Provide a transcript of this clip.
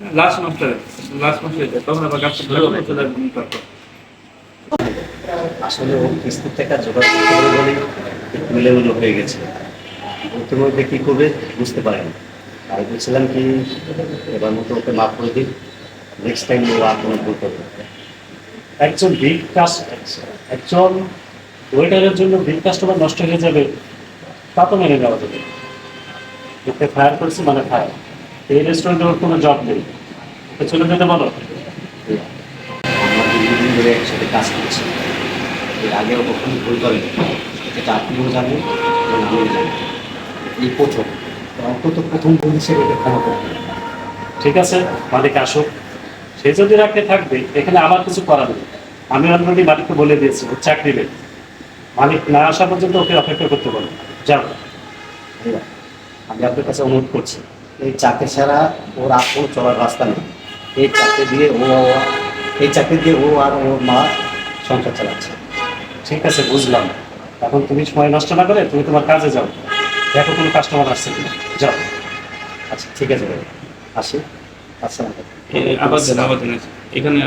Last মাসটা last মাসে তখন আবার আসবেন আসলে ও কিস্তির টাকা জোগাড় করতে বলেই একটু মিলেমিলে হয়ে গেছে। ওর মধ্যে কী করবে বুঝতে পারেনি। আর বলছিলাম কি, এবার মতো ওকে মাফ করে দিই। নেক্সট টাইম ও আর কোনো ভুল করবে। একজন বিগ একজন ওয়েটারের জন্য বিগ কাস্টমার নষ্ট হয়ে যাবে, তা তো মেনে নেওয়া যাবে। এতে ফায়ার করেছে মানে ফায়ার এই রেস্টুরেন্টে ওর কোনো জব নেই। ওকে চলে যেতে বলো। আমরা দীর্ঘদিন ধরে একসাথে কাজ করছি। এর আগেও কখনো ভুল করেনি। এটা আপনিও জানেন এবং আমিও জানি এই প্রথম। তো অন্তত প্রথম ভুল হিসেবে ওকে ক্ষমা করতে ঠিক আছে মালিক আসুক। সে যদি রাখতে থাকবে এখানে আমার কিছু করার নেই। আমি অলরেডি মালিককে বলে দিয়েছি ওর চাকরি নেই। মালিক না আসা পর্যন্ত ওকে অপেক্ষা করতে বলো। যাও। আমি আপনার কাছে অনুরোধ করছি। এই চাকরি ছাড়া ওর আর কোনো চলার রাস্তা নেই। এই চাকরি দিয়ে ও এই চাকরি দিয়ে ও আর ওর মা সংসার চালাচ্ছে। ঠিক আছে, বুঝলাম। এখন তুমি সময় নষ্ট না করে তুমি তোমার কাজে যাও। দেখো কোনো কাস্টমার আসছে কিনা। যাও। আচ্ছা ঠিক আছে আসি। এ- আবার এখানে